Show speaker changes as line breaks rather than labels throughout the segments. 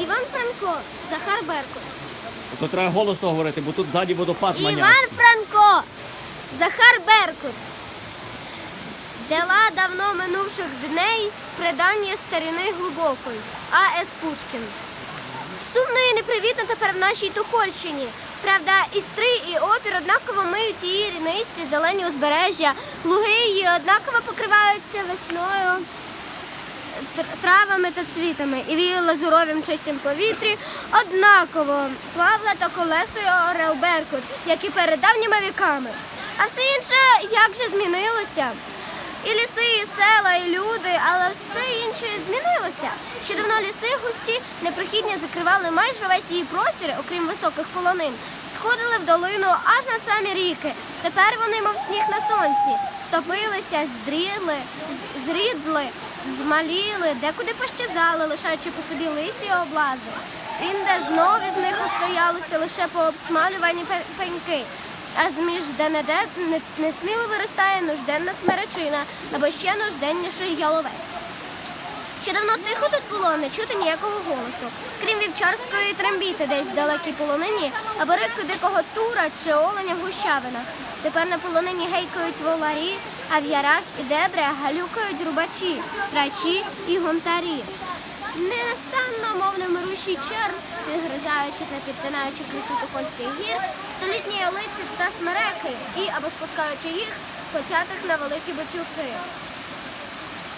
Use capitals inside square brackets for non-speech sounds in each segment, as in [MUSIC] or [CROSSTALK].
Іван Франко, Захар Беркут.
То треба голосно говорити, бо тут ззаді водопад маняє.
Іван Франко, Захар Беркут. Дела давно минувших дней, предання старини глибокої. А.С. Пушкін. Сумно і непривітно тепер в нашій Тухольщині. Правда, і стрий, і опір однаково миють її рінисті, зелені узбережжя, луги її однаково покриваються весною травами та цвітами і віє лазуровим чистим повітрі, однаково плавла та колесою орел Беркут, як і перед давніми віками. А все інше як же змінилося? І ліси, і села, і люди, але все інше змінилося. Ще давно ліси густі неприхідні закривали майже весь її простір, окрім високих полонин, сходили в долину аж на самі ріки. Тепер вони, мов сніг на сонці, стопилися, здріли, зрідли, змаліли, декуди пощазали, лишаючи по собі лисі облази. Інде знов із них остоялися лише пообсмалювані пе- пеньки. А зміж де-не-де несміло виростає нужденна смеречина або ще нужденніший яловець. Ще давно тихо тут було, не чути ніякого голосу, крім вівчарської трембіти десь в далекій полонині, або рики дикого тура чи оленя в гущавинах. Тепер на полонині гейкають воларі, а в ярах і дебрях галюкають рубачі, трачі і гонтарі. Ненастанно, мов немирущий черв, підгризаючи та підтинаючи крізь Тухольських гір, столітні ялиці та смереки і або спускаючи їх, потятих на великі бочуки.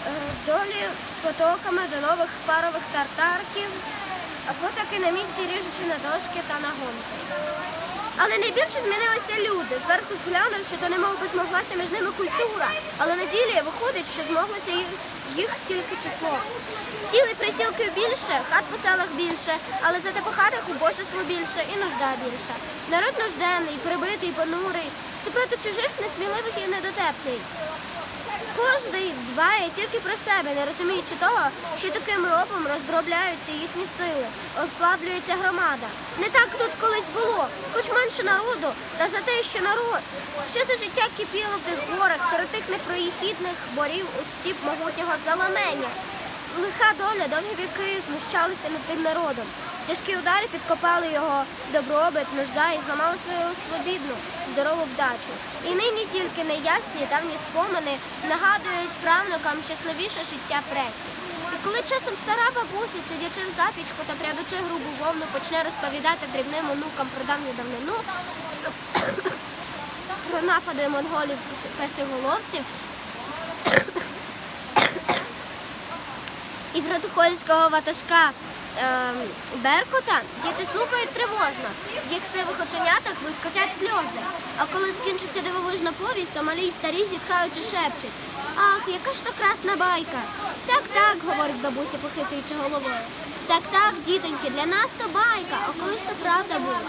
Е, Долі потоками до нових парових тартарків, а потаки на місці ріжучи на дошки та на гонки. Але найбільше змінилися люди. Зверху зглянувши, то немов би змоглася між ними культура. Але на ділі виходить, що змоглося їх, їх тільки число. Сіли присілків більше, хат по селах більше, але зате по хатах убожество більше і нужда більша. Народ нужденний, прибитий, понурий, супроти чужих несміливих і недотепний. Кожний дбає тільки про себе, не розуміючи того, що таким робом роздробляються їхні сили, ослаблюється громада. Не так тут колись було, хоч менше народу, та за те, що народ. Що за життя кипіло в тих горах, серед тих непроїхідних борів у стіп могутнього заламення. Лиха доля довгі віки знущалися над тим народом. Тяжкі удари підкопали його добробит, нужда і зламали свою свобідну, здорову вдачу. І нині тільки неясні давні спомини нагадують правнукам щасливіше життя предків. І коли часом стара бабуся, сидячи в запічку та прядучи грубу вовну, почне розповідати дрібним онукам про давню давнину, [COUGHS] про напади монголів песиголовців, і про ватажка ем, Беркута діти слухають тривожно. В їх сивих оченятах вискотять сльози. А коли скінчиться дивовижна повість, то малі й старі зітхаючи шепчуть. Ах, яка ж то красна байка. Так, так, говорить бабуся, похитуючи головою. Так, так, дітоньки, для нас то байка, а колись то правда була.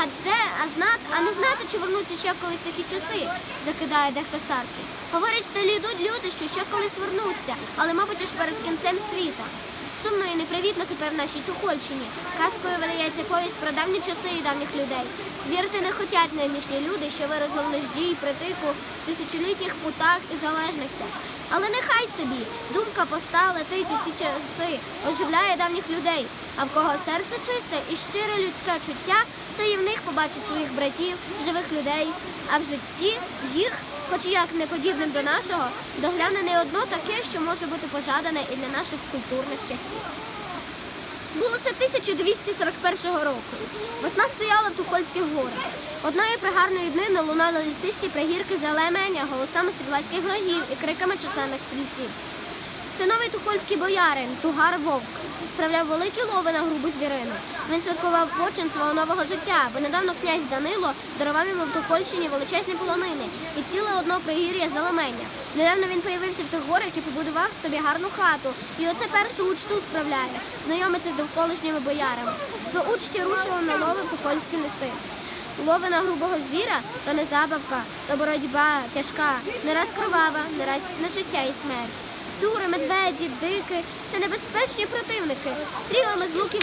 А де, а знати, а не знати, чи вернуться ще колись такі часи, закидає дехто старший. Говорять, столі йдуть люди, що ще колись вернуться, але, мабуть, аж перед кінцем світа. Сумно і непривітно тепер в нашій Тухольщині. Казкою видається повість про давні часи і давніх людей. Вірити не хотять нинішні люди, що виросли в нужді і притику тисячолітніх путах і залежностях. Але нехай собі думка поста летить у ці часи, оживляє давніх людей. А в кого серце чисте і щире людське чуття, то і в них побачить своїх братів, живих людей. А в житті їх, хоч як не подібним до нашого, догляне не одно таке, що може бути пожадане і для наших культурних часів. Було це 1241 року. Весна стояла в Тухольських горах. Одної пригарної днини лунали лісисті пригірки зелеменя голосами стрілецьких рогів і криками численних стрільців. Синовий тухольський боярин, Тугар Вовк, справляв великі лови на грубу звірину. Він святкував почин свого нового життя, бо недавно князь Данило дарував йому в Тухольщині величезні полонини і ціле одно пригір'я зелеменя. Недавно він появився в тих горах і побудував собі гарну хату. І оце першу учту справляє, знайомиться з довколишніми боярами. До учті рушили на лови Тухольські ліси. Лови на грубого звіра то не забавка, то боротьба тяжка, не раз кровава, не раз на життя і смерть. Тури, медведі, дики це небезпечні противники. Стрілами з луків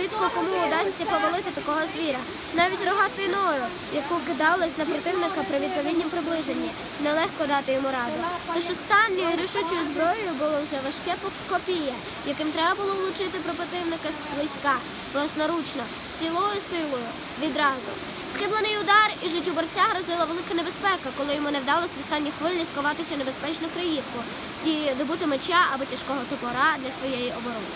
рідко кому удасться повалити такого звіра. Навіть рогатиною, яку кидались на противника при відповіднім приближенні, нелегко дати йому раду. Тож останньою рішучою зброєю було вже важке копіє, яким треба було влучити про противника близька, власноручно, з цілою силою, відразу. Схиблений удар і життю борця грозила велика небезпека, коли йому не вдалося в останній хвилі сховатися в небезпечну криївку і добути меча або тяжкого топора для своєї оборони.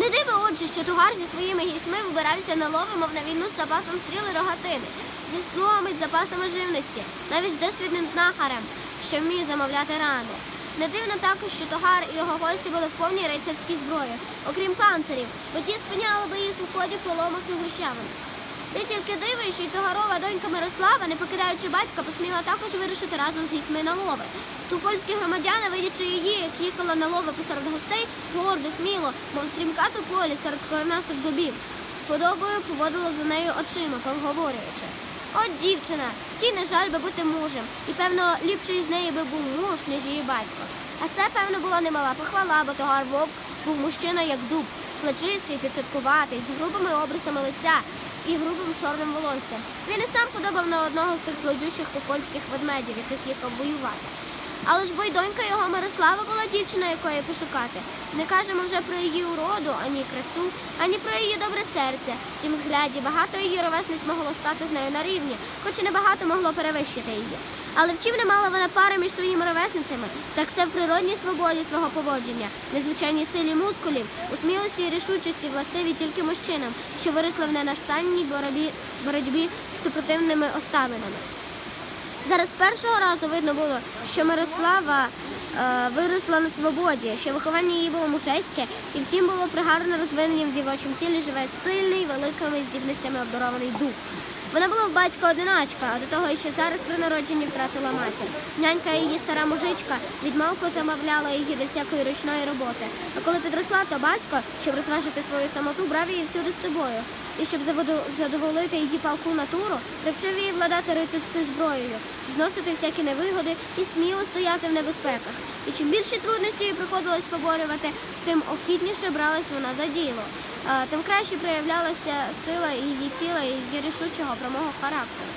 Не диво, отже, що тугар зі своїми гісьми вибирався на лови, мов на війну з запасом стріл і рогатини, зі слугами й запасами живності, навіть з досвідним знахарем, що вміє замовляти рани. Не дивно також, що Тогар і його гості були в повній рицарській зброї, окрім панцирів, бо ті спиняли би їх у ході поломах і гущавин. Ти тільки диви, що й Тогарова донька Мирослава, не покидаючи батька, посміла також вирушити разом з гістьми на лови. Тупольські громадяни, видячи її, як їхала на лови посеред гостей, гордо, сміло, мов стрімка тополі серед коренастих дубів. З подобою поводила за нею очима, повговорюючи. От дівчина, ті не жаль би бути мужем, і певно ліпший з неї би був муж, ніж її батько. А це, певно, була немала похвала, бо Тогар Вовк був мужчина як дуб, плечистий, підсадкуватий, з грубими обрисами лиця і грубим чорним волоссям. Він і сам подобав на одного з тих злодючих топольських ведмедів, яких їхав воювати. Але ж бо й донька його Мирослава була дівчина, якої пошукати. Не кажемо вже про її уроду, ані красу, ані про її добре серце. Тім згляді багато її ровесниць могло стати з нею на рівні, хоч і небагато могло перевищити її. Але вчив не мала вона пари між своїми ровесницями, так все в природній свободі свого поводження, незвичайній силі мускулів, у смілості і рішучості властиві тільки мужчинам, що виросли в ненастанній боротьбі, боротьбі з супротивними оставинами. Зараз першого разу видно було, що Мирослава е, виросла на свободі, що виховання її було мужейське, і втім було пригарно розвиненням в дівочому тілі живе сильний, великими здібностями обдарований дух. Вона була в батька одиначка, а до того ще зараз при народженні втратила матір. Нянька її стара мужичка відмалку замовляла її до всякої ручної роботи. А коли підросла, то батько, щоб розважити свою самоту, брав її всюди з собою. І щоб задоволити її палку натуру, привчив її владати рицарською зброєю, зносити всякі невигоди і сміло стояти в небезпеках. І чим більше трудності їй приходилось поборювати, тим охідніше бралась вона за діло. Тим краще проявлялася сила її тіла і її рішучого прямого характеру.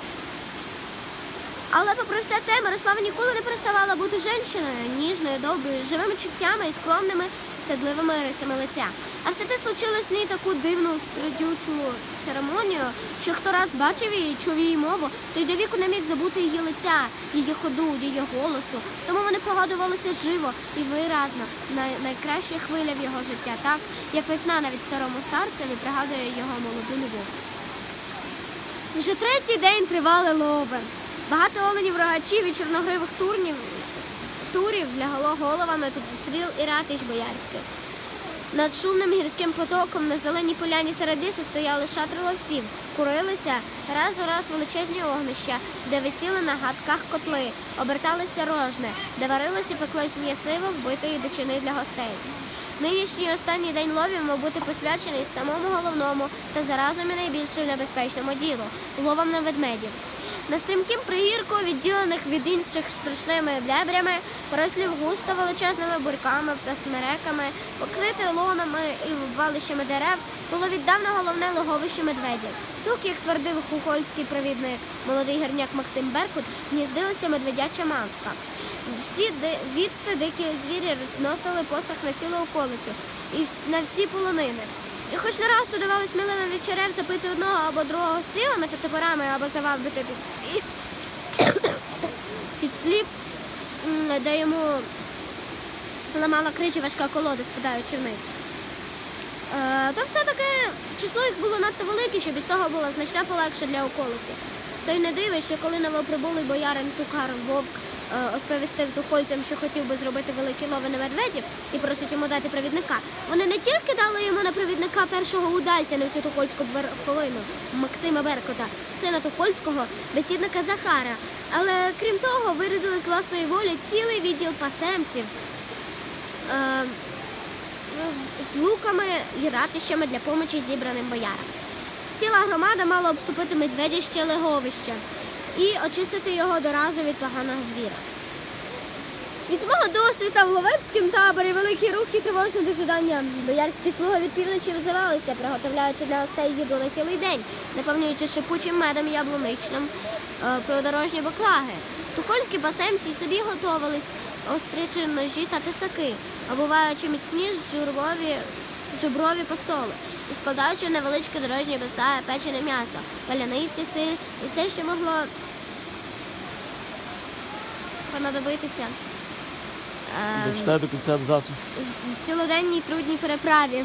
Але попри все те, Мирослава ніколи не переставала бути жінкою, ніжною, доброю, живими чуттями і скромними, стедливими рисами лиця. А все те случилось ній таку дивну спридючу церемонію, що хто раз бачив її, чув її мову, то й до віку не міг забути її лиця, її ходу, її голосу. Тому вони пригадувалися живо і виразно на найкращі хвилі в його життя, так як весна навіть старому старцеві пригадує його молоду любов. Вже третій день тривали лови. Багато оленів рогачів і чорногривих турнів, турів лягло головами під стріл і ратиш боярських. Над шумним гірським потоком на зеленій поляні серед лісу стояли шатри ловців, курилися раз у раз величезні огнища, де висіли на гадках котли, оберталися рожни, де варилося і пеклось м'ясиво вбитої дичини для гостей. Нинішній останній день ловів мав бути посвячений самому головному та заразом і найбільш небезпечному ділу ловам на ведмедів. На стрімким пригірку, відділених від інших страшними дебрями, порослів густо величезними бурками та смереками, покрите лонами і валищами дерев, було віддавна головне логовище медведів. Тут, як твердив хухольський провідник, молодий герняк Максим Беркут, гніздилася медведяча матка. Всі відси дикі звірі розносили посох на цілу околицю і на всі полонини. Хоч не раз удавали сміливим вечерем запити одного або другого стрілами та топорами, або завабити під сліп, під сліп, де йому ламала кричі важка колода, спадаючи вниз. Е, То все-таки число їх було надто велике, щоб із того була значна полегша для околиці. То й не диво, що коли новоприбулий боярин Тукар Вовк е, осповістив тухольцям, що хотів би зробити великі лови на медведів і просить йому дати провідника. Вони не тільки дали йому на провідника першого удальця на всю тухольську верховину Максима Беркота, сина тухольського бесідника Захара, але крім того, вирядили з власної волі цілий відділ пасемців. е, з луками і ратищами для помочі зібраним боярам. Ціла громада мала обступити медведяще леговище і очистити його доразу від поганого звіра. Від свого досвіду в Ловецькому таборі великі рухи тривожне дожидання. Боярські слуги від півночі взивалися, приготовляючи для гостей їду на цілий день, наповнюючи шипучим медом яблуничним е, придорожні баклаги. Тухольські басемці собі готовились остричі ножі та тисаки, обуваючи міцні журбові, жуброві постоли і складаючи невеличкі дорожні беса печене м'ясо, паляниці, сир і все, що могло понадобитися.
Дочитай до кінця абзацу.
в цілоденній трудній переправі.